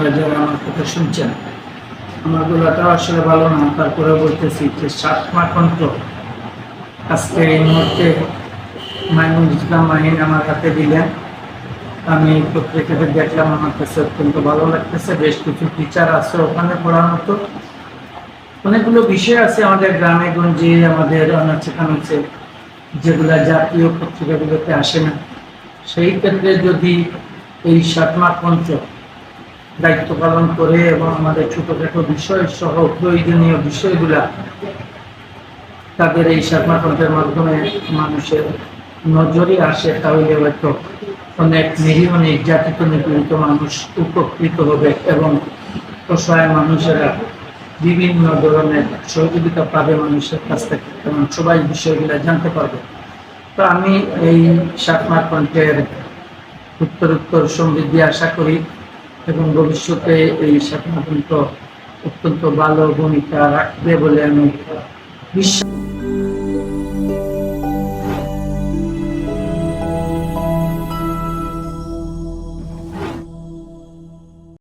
আপনারা যারা আমার কথা শুনছেন। আমার গলাটাও আসলে ভালো না। তারপরে বলতেছি যে, সাতমা কণ্ঠ আজকে এই মুহূর্তে মাইনুল মাহিন আমার হাতে দিলেন। আমি পত্রিকাতে দেখলাম, আমার কাছে অত্যন্ত ভালো লাগতেছে। বেশ কিছু টিচার আছে ওখানে পড়ার মতো। অনেকগুলো বিষয় আছে আমাদের গ্রামে গঞ্জে, আমাদের অনাচে কানাচে, যেগুলা জাতীয় পত্রিকাগুলোতে আসে না। সেই ক্ষেত্রে যদি এই সাতমা কণ্ঠ দায়িত্ব পালন করে এবং আমাদের ছোটখাটো বিষয় সহ প্রয়োজনীয় বিষয়গুলা তাদের এই সাতমা মাধ্যমে মানুষের নজরে আসে, তাহলে হয়তো অনেক নিরীহ, নির্যাতিত, নিপীড়িত মানুষ উপকৃত হবে এবং অসহায় মানুষেরা বিভিন্ন ধরনের সহযোগিতা পাবে মানুষের কাছ থেকে এবং সবাই বিষয়গুলো জানতে পারবে। তো আমি এই সাতমা কণ্ঠের উত্তর সমৃদ্ধি আশা করি এবং ভবিষ্যতে এই সাতমা অত্যন্ত ভালো ভূমিকা রাখবে বলে আমি বিশ্বাস